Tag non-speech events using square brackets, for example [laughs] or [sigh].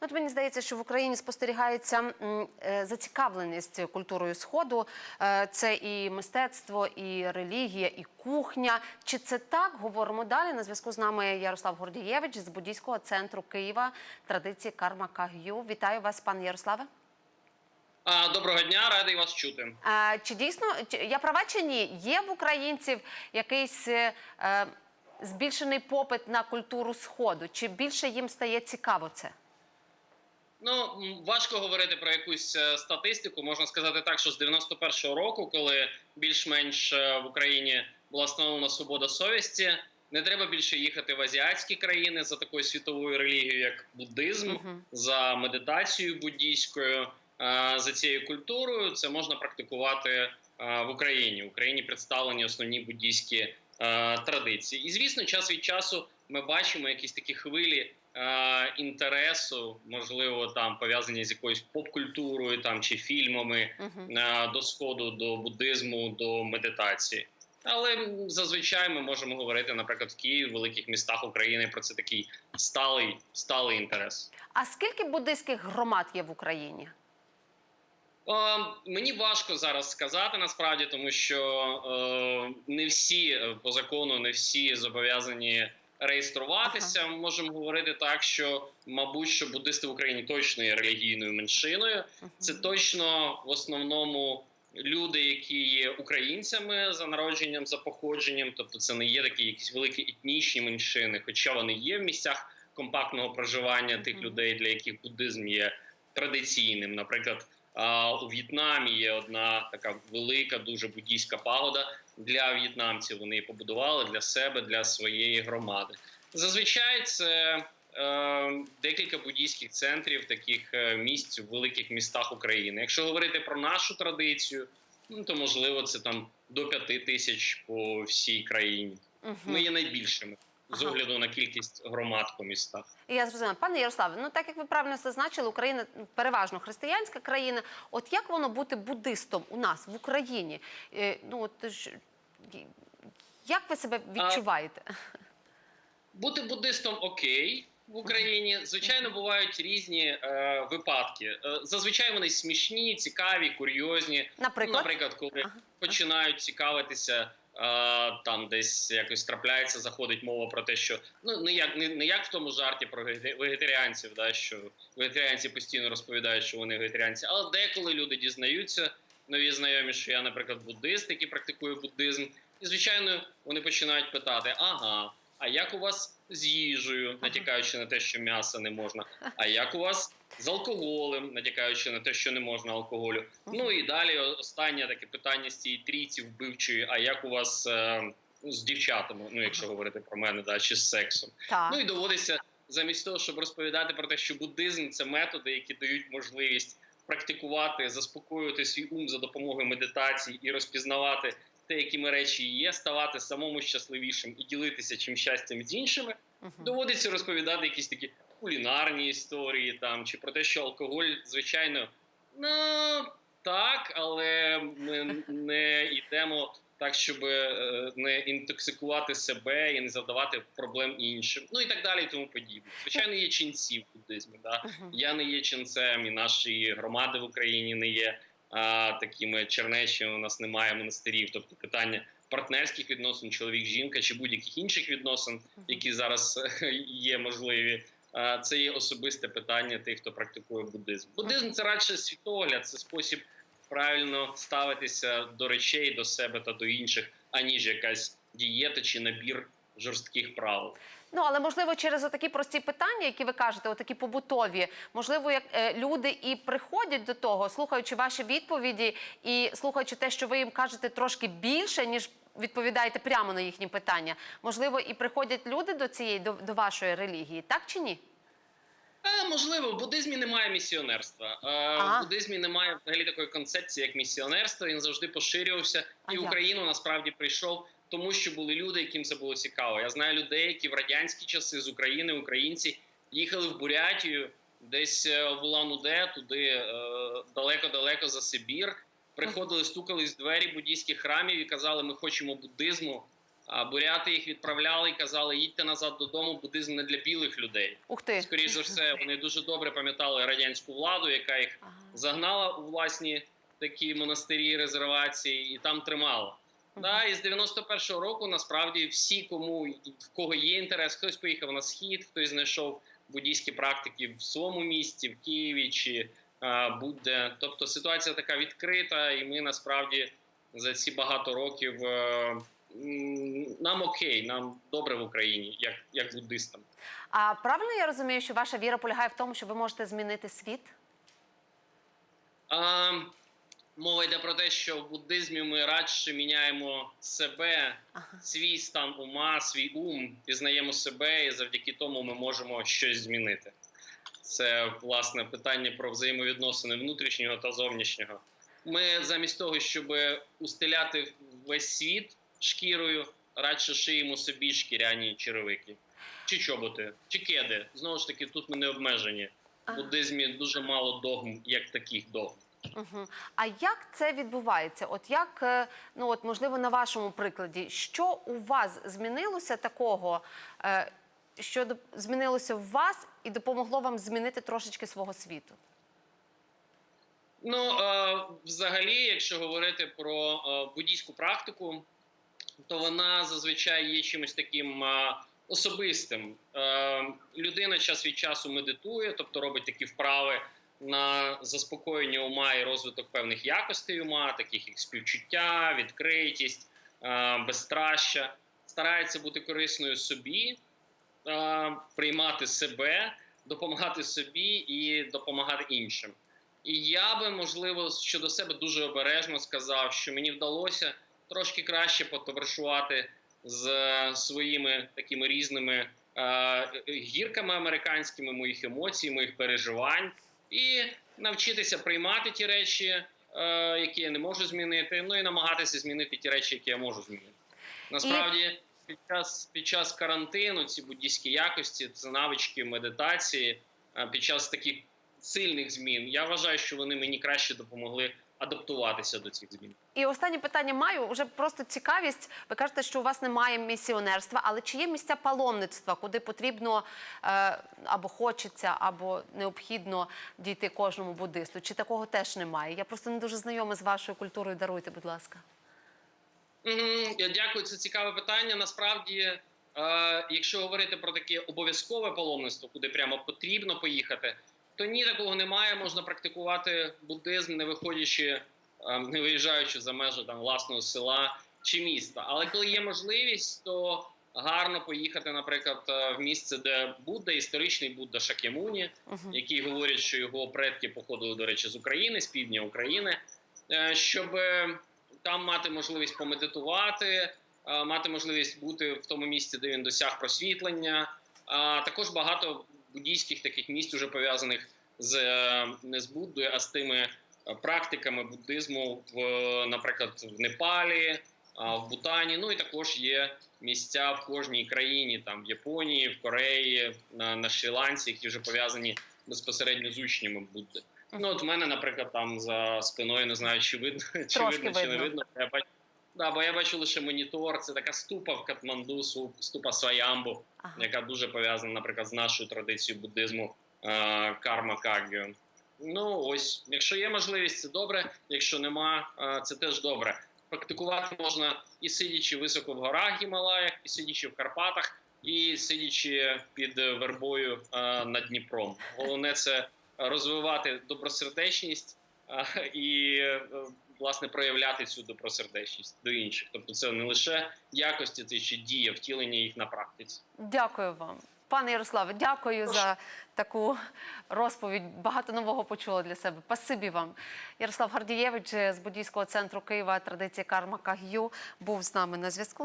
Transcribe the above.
От мені здається, що в Україні спостерігається е, зацікавленість культурою сходу. Е, Це і мистецтво, і релігія, і кухня. Чи це так? Говоримо далі. На зв'язку з нами Ярослав Гордієвич з буддійського центру Києва традиції Карма Каг'ю. Вітаю вас, пане Ярославе. Доброго дня, радий вас чути. А, Чи дійсно я права чи ні? Є в українців якийсь е, збільшений попит на культуру сходу? Чи більше їм стає цікаво це? Ну важко говорити про якусь е, статистику. Можна сказати так, що з 91-го року, коли більш-менш е, в Україні була встановлена свобода совісті, не треба більше їхати в азіатські країни за такою світовою релігією, як буддизм, Мгм. за медитацією буддійською, е, за цією культурою. Це можна практикувати в Україні. В Україні представлені основні буддійські традиції. І звісно, час від часу ми бачимо якісь такі хвилі інтересу, можливо, там пов'язані з якоюсь поп-культурою там чи фільмами е, до сходу, до буддизму, до медитації. Але зазвичай ми можемо говорити, наприклад, в Києві, в великих містах України про це такий сталий, сталий інтерес. А скільки буддийських громад є в Україні? Е, мені важко зараз сказати насправді, тому що е, не всі е, по закону, не всі зобов'язані реєструватися. Можемо говорити так, що мабуть, що буддисти в Україні точно є релігійною меншиною. Мгм. Це точно в основному люди, які є українцями за народженням, за походженням. Тобто, це не є такі якісь великі етнічні меншини, хоча вони є в місцях компактного проживання тих людей, для яких буддизм є традиційним. Наприклад, у В'єтнамі є одна така велика, дуже буддійська пагода для в'єтнамців. Вони її побудували для себе, для своєї громади. Зазвичай це е, декілька буддійських центрів, таких е, місць в великих містах України. Якщо говорити про нашу традицію, ну то можливо це там до п'яти тисяч по всій країні. Ми є найбільшими з огляду на кількість громад по містах. Я зрозуміла. Пане Ярославе, ну так як ви правильно зазначили, Україна переважно християнська країна. От як воно бути буддистом у нас в Україні? Е, ну от як ви себе відчуваєте? Бути буддистом окей в Україні. Звичайно, бувають різні е, випадки. Е, зазвичай вони смішні, цікаві, курйозні. Ну, Наприклад, наприклад, коли Ага. починають цікавитися. Там десь якось трапляється, заходить мова про те, що ну не як не, не як в тому жарті про веге- вегетаріанців, да що вегетаріанці постійно розповідають, що вони вегетаріанці, але деколи люди дізнаються, нові знайомі, що я, наприклад, буддист, який практикує буддизм, і звичайно вони починають питати: ага, а як у вас з їжею, натякаючи на те, що м'яса не можна? А як у вас з алкоголем, натякаючи на те, що не можна алкоголю? Ну і далі останнє таке питання з цієї трійці вбивчої: а як у вас е, з дівчатами? Ну, якщо говорити про мене, да, чи з сексом? так. Ну і доводиться замість того, щоб розповідати про те, що буддизм це методи, які дають можливість практикувати, заспокоювати свій ум за допомогою медитації і розпізнавати те, якими речі є, ставати самому щасливішим і ділитися чим щастям з іншими. Мгм. Доводиться розповідати якісь такі кулінарні історії там чи про те, що алкоголь, звичайно, ну так, але ми не йдемо так, щоб е, не інтоксикувати себе і не завдавати проблем іншим. Ну і так далі, і тому подібне. Звичайно, є ченці в буддизмі. Да? Я не є ченцем, і наші громади в Україні не є такими чернечими. У нас немає монастирів. Тобто питання партнерських відносин, чоловік-жінка чи будь-яких інших відносин, які зараз [laughs] є можливі. а, Це є особисте питання тих, хто практикує буддизм. Буддизм це радше світогляд, це спосіб правильно ставитися до речей, до себе та до інших, аніж якась дієта чи набір жорстких правил. Ну але можливо через отакі прості питання, які ви кажете, отакі побутові, можливо, як е, люди і приходять до того, слухаючи ваші відповіді і слухаючи те, що ви їм кажете трошки більше, ніж відповідаєте прямо на їхні питання. Можливо, і приходять люди до цієї до, до вашої релігії, так чи ні? Е, можливо, в буддизмі немає місіонерства. Е, Ага. В буддизмі немає взагалі такої концепції, як місіонерство. Він завжди поширювався А і як? Україну насправді прийшов, тому що були люди, яким це було цікаво. Я знаю людей, які в радянські часи з України, українці, їхали в Бурятію, десь е, в Улан-Удэ, туди е, далеко-далеко за Сибір. Приходили, стукались в двері буддійських храмів і казали, ми хочемо буддизму. А буряти їх відправляли і казали, їдьте назад додому, буддизм не для білих людей. Ух ти. Скоріше за все, вони дуже добре пам'ятали радянську владу, яка їх Ага. загнала у власні такі монастирі, резервації і там тримала. Да, і з 91-го року насправді всі, кому в кого є інтерес, хтось поїхав на схід, хтось знайшов буддійські практики в своєму місті, в Києві чи а, будь-де. Тобто ситуація така відкрита, і ми насправді за ці багато років е, м, нам окей, нам добре в Україні, як, як буддистам. А правильно я розумію, що ваша віра полягає в тому, що ви можете змінити світ? А, мова йде про те, що в буддизмі ми радше міняємо себе, Ага. свій стан ума, свій ум, пізнаємо себе, і завдяки тому ми можемо щось змінити. Це власне питання про взаємовідносини внутрішнього та зовнішнього. Ми замість того, щоб устеляти весь світ шкірою, радше шиємо собі шкіряні черевики, чи чоботи, чи кеди. Знову ж таки, тут ми не обмежені. В буддизмі дуже мало догм, як таких догм. Угу. А як це відбувається? От як, е, ну от можливо, на вашому прикладі, що у вас змінилося такого, е, що змінилося в вас і допомогло вам змінити трошечки свого світу? Ну, е, взагалі, якщо говорити про буддійську практику, то вона зазвичай є чимось таким особистим. Людина час від часу медитує, тобто робить такі вправи на заспокоєння ума і розвиток певних якостей ума, таких як співчуття, відкритість, е, безстраща, старається бути корисною собі, е, приймати себе, допомагати собі і допомагати іншим. І я би, можливо, щодо себе дуже обережно сказав, що мені вдалося трошки краще потоваришувати з своїми такими різними е, гірками американськими, моїх емоцій, моїх переживань, і навчитися приймати ті речі, е, які я не можу змінити, ну і намагатися змінити ті речі, які я можу змінити. Насправді, під час під час карантину ці буддійські якості, це навички медитації, е, під час таких сильних змін, я вважаю, що вони мені краще допомогли адаптуватися до цих змін. І останнє питання маю вже просто цікавість. Ви кажете, що у вас немає місіонерства, але чи є місця паломництва, куди потрібно е, або хочеться, або необхідно дійти кожному буддисту? Чи такого теж немає? Я просто не дуже знайома з вашою культурою. Даруйте, будь ласка. Я дякую, це цікаве питання. Насправді, е, якщо говорити про таке обов'язкове паломництво, куди прямо потрібно поїхати, то ні, такого немає. Можна практикувати буддизм, не виходячи, е, не виїжджаючи за межі там власного села чи міста. Але коли є можливість, то гарно поїхати, наприклад, е, в місце, де Будда, історичний Будда Шакямуні, Угу. які говорять, що його предки походили, до речі, з України, з півдня України, е, щоб е, там мати можливість помедитувати, мати можливість бути в тому місці, де він досяг просвітлення. А також багато буддійських таких місць, уже пов'язаних з е, не з Буддою, а з тими е, практиками буддизму, в, наприклад, в Непалі, в Бутані. Ну і також є місця в кожній країні, там в Японії, в Кореї, на, на Шрі-Ланці, які вже пов'язані безпосередньо з учнями Будди. Ну, от в мене, наприклад, там за спиною не знаю, чи видно, чи Трошки видно, чи не видно. Я бачу, да, бо я бачу лише монітор. Це така ступа в Катманду, ступа Сваямбу, Ага. яка дуже пов'язана, наприклад, з нашою традицією буддизму е, карма каггю. Ну ось, якщо є можливість, це добре. Якщо нема, е, це теж добре. Практикувати можна і сидячи високо в горах Гімалаях, і сидячи в Карпатах, і сидячи під вербою е, над Дніпром. Головне це розвивати добросердечність е, і е, власне проявляти цю добросердечність до інших. Тобто, це не лише якості, це ще дія, втілення їх на практиці. Дякую вам. Пане Ярославе, дякую за таку розповідь. Багато нового почула для себе. Пасибі вам. Ярослав Гардієвич з буддійського центру Києва традиція Карма Каг'ю був з нами на зв'язку.